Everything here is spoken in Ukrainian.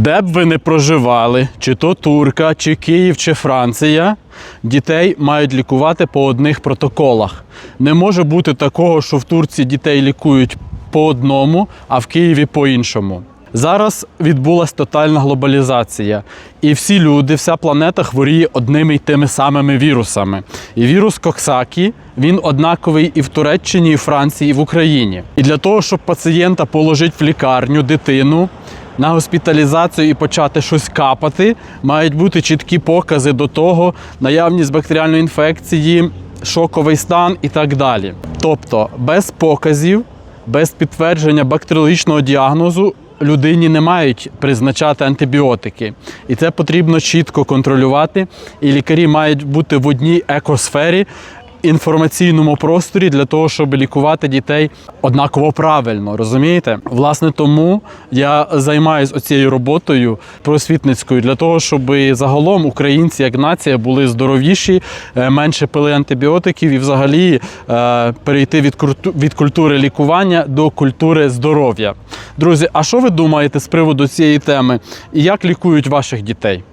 Де б ви не проживали, чи то Турка, чи Київ, чи Франція, дітей мають лікувати по одних протоколах. Не може бути такого, що в Турції дітей лікують по одному, а в Києві по іншому. Зараз відбулася тотальна глобалізація, і всі люди, вся планета хворіє одними й тими самими вірусами. І вірус Коксакі він однаковий і в Туреччині, і в Франції, і в Україні. І для того, щоб пацієнта положити в лікарню, дитину на госпіталізацію і почати щось капати, мають бути чіткі покази до того, наявність бактеріальної інфекції, шоковий стан і так далі. Тобто, без показів, без підтвердження бактеріологічного діагнозу. Людині не мають призначати антибіотики, і це потрібно чітко контролювати. І лікарі мають бути в одній екосфері, інформаційному просторі для того, щоб лікувати дітей однаково правильно. Розумієте? Власне, тому я займаюся оцією роботою просвітницькою для того, щоб загалом українці як нація були здоровіші, е, менше пили антибіотиків і взагалі е, перейти від культури лікування до культури здоров'я. Друзі, а що ви думаєте з приводу цієї теми? І як лікують ваших дітей?